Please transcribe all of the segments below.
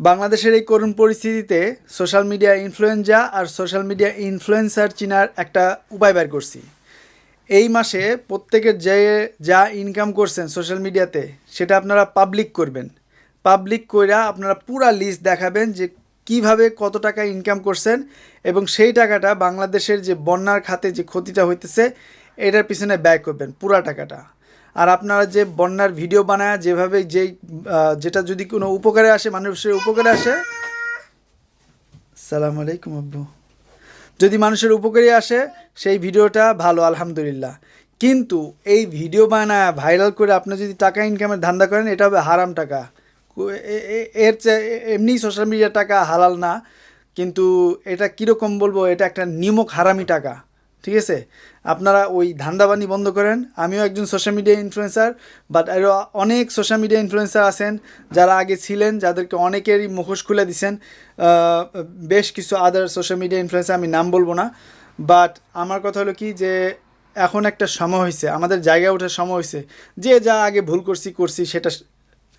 বাংলাদেশের এই করুণ পরিস্থিতিতে সোশ্যাল মিডিয়া ইনফ্লুয়েঞ্জা আর সোশ্যাল মিডিয়া ইনফ্লুয়েন্সার চিনার একটা উপায় বের করছি। এই মাসে প্রত্যেকের যে, যা ইনকাম করছেন সোশ্যাল মিডিয়াতে, সেটা আপনারা পাবলিক করবেন। পাবলিক কইরা আপনারা পুরা লিস্ট দেখাবেন যে কীভাবে কত টাকা ইনকাম করছেন এবং সেই টাকাটা বাংলাদেশের যে বন্যার খাতে যে ক্ষতিটা হইতেছে, এটার পিছনে ব্যয় করবেন পুরা টাকাটা। আর আপনারা যে বন্যার ভিডিও বানায় যেভাবে আহ, যেটা যদি কোনো উপকারে আসে মানুষের উপকারে আসে। সালাম আলাইকুম আব্বু। যদি মানুষের উপকারে আসে সেই ভিডিওটা ভালো আলহামদুলিল্লাহ। কিন্তু এই ভিডিও বানায় ভাইরাল করে আপনি যদি টাকা ইনকামের ধান্দা করেন এটা হবে হারাম টাকা। এর চেয়ে এমনি সোশ্যাল মিডিয়ার টাকা হালাল না। কিন্তু এটা কীরকম বলব এটা একটা নিমক হারামি টাকা। ঠিক আছে? আপনারা ওই ধান্দাবানি বন্ধ করেন। আমিও একজন সোশ্যাল মিডিয়া ইনফ্লুয়েন্সার বাট আরও অনেক সোশ্যাল মিডিয়া ইনফ্লুয়েন্সার আছেন যারা আগে ছিলেন, যাদেরকে অনেকেরই মুখোশ খুলে দিছেন। বেশ কিছু আদার সোশ্যাল মিডিয়া ইনফ্লুয়েন্সার আমি নাম বলব না বাট আমার কথা হলো কি যে, এখন একটা সময় হয়েছে আমাদের জায়গায় ওঠার সময় হয়েছে যে যা আগে ভুল করছি করছি, সেটা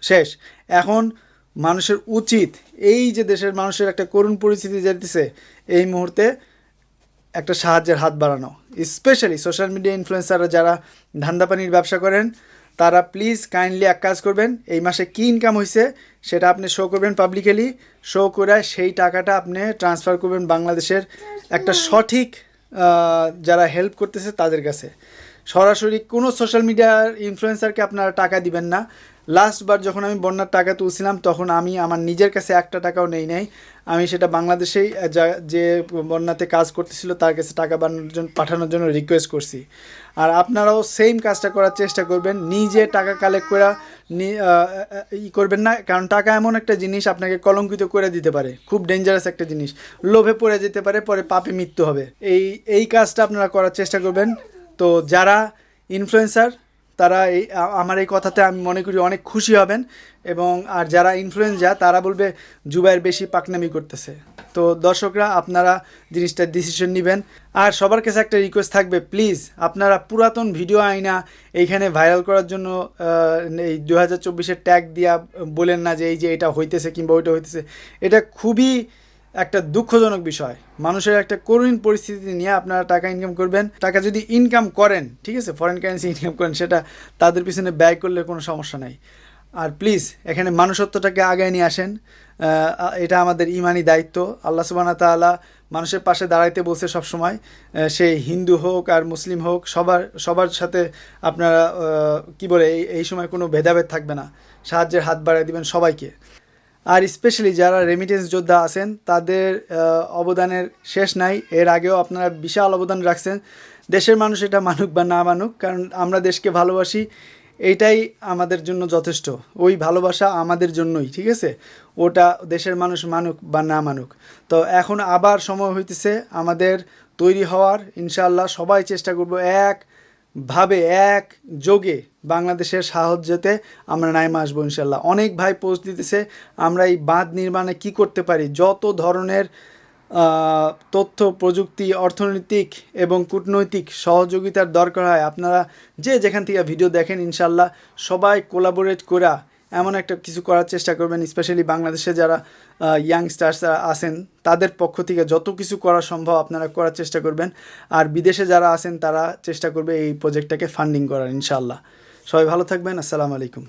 শেষ। এখন মানুষের উচিত, এই যে দেশের মানুষের একটা করুণ পরিস্থিতি যেতেছে এই মুহূর্তে একটা সাহায্যের হাত বাড়ানো। স্পেশালি সোশ্যাল মিডিয়া ইনফ্লুয়েন্সাররা যারা ধান্দাপানির ব্যবসা করেন, তারা প্লিজ কাইন্ডলি এক কাজ করবেন, এই মাসে কী ইনকাম হয়েছে সেটা আপনি শো করবেন পাবলিকালি শো করে সেই টাকাটা আপনি ট্রান্সফার করবেন বাংলাদেশের একটা সঠিক যারা হেল্প করতেছে তাদের কাছে। সরাসরি কোনো সোশ্যাল মিডিয়ার ইনফ্লুয়েন্সারকে আপনারা টাকা দিবেন না। লাস্টবার যখন আমি বন্যার টাকা তুলছিলাম, তখন আমি আমার নিজের কাছে একটা টাকাও নেই নাই। আমি সেটা বাংলাদেশেই যা- বন্যাতে কাজ করতেছিল, তার কাছে টাকা বানানোর জন্য, পাঠানোর জন্য রিকোয়েস্ট করছি। আর আপনারাও সেম কাজটা করার চেষ্টা করবেন। নিজে টাকা কালেক্ট করা ই করবেন না। কারণ টাকা এমন একটা জিনিস আপনাকে কলঙ্কিত করে দিতে পারে। খুব ডেঞ্জারাস একটা জিনিস। লোভে পড়ে যেতে পারে, পরে পাপে মৃত্যু হবে। এই এই কাজটা আপনারা করার চেষ্টা করবেন। তো যারা ইনফ্লুয়েন্সার তারা এই আমার এই কথাতে আমি মনে করি অনেক খুশি হবেন এবং আর যারা ইনফ্লুয়েঞ্জা তারা বলবে জুবাইয়ের বেশি পাকনামি করতেছে। তো দর্শকরা, আপনারা জিনিসটার ডিসিশন নেবেন। আর সবার কাছে একটা রিকোয়েস্ট থাকবে প্লিজ আপনারা পুরাতন ভিডিও আইনা এইখানে ভাইরাল করার জন্য এই দু হাজার চব্বিশের ট্যাগ দিয়া বলেন না যে এই যে এটা হইতেছে কিংবা ওইটা হইতেছে। এটা খুবই একটা দুঃখজনক বিষয়। মানুষের একটা করুণ পরিস্থিতি নিয়ে আপনারা টাকা ইনকাম করবেন। টাকা যদি ইনকাম করেন, ঠিক আছে ফরেন কারেন্সি ইনকাম করেন, সেটা তাদের পিছনে ব্যয় করলে কোনো সমস্যা নাই। আর প্লিজ এখানে মানুষত্বটাকে আগায় নিয়ে আসেন। এটা আমাদের ইমানি দায়িত্ব। আল্লাহ সুবানা তাআলা মানুষের পাশে দাঁড়াইতে বলছে সবসময় সে হিন্দু হোক আর মুসলিম হোক, সবার সবার সাথে আপনারা কি বলে এই সময় কোনো ভেদাভেদ থাকবে না। সাহায্যের হাত বাড়ায় দিবেন সবাইকে। আর স্পেশালি যারা রেমিটেন্স যোদ্ধা আছেন, তাদের অবদানের শেষ নাই। এর আগেও আপনারা বিশাল অবদান রাখছেন। দেশের মানুষ এটা মানুক বা না মানুক, কারণ আমরা দেশকে ভালোবাসি এইটাই আমাদের জন্য যথেষ্ট। ওই ভালোবাসা আমাদের জন্যই, ঠিক আছে? ওটা দেশের মানুষ মানুক বা না মানুক। তো এখন আবার সময় হইতেছে আমাদের তৈরি হওয়ার। ইনশাআল্লাহ সবাই চেষ্টা করব এক ভাবে এক যোগে বাংলাদেশের সাহায্যতে আমরা নাইমে আসব ইনশাল্লাহ। অনেক ভাই পোস্ট দিতেছে, আমরা এই বাঁধ নির্মাণে কি করতে পারি? যত ধরনের তথ্য, প্রযুক্তি, অর্থনৈতিক এবং কূটনৈতিক সহযোগিতার দরকার হয়, আপনারা যে যেখান থেকে ভিডিও দেখেন ইনশাল্লাহ সবাই কোলাবোরেট করা এমন একটা কিছু করার চেষ্টা করবেন স্পেশালি বাংলাদেশে যারা ইয়াংস্টার্স আছেন, তাদের পক্ষ থেকে যত কিছু করা সম্ভব আপনারা করার চেষ্টা করবেন। আর বিদেশে যারা আছেন, তারা চেষ্টা করবে এই প্রজেক্টটাকে ফান্ডিং করার ইনশাল্লাহ সবাই ভালো থাকবেন, আসসালামু আলাইকুম।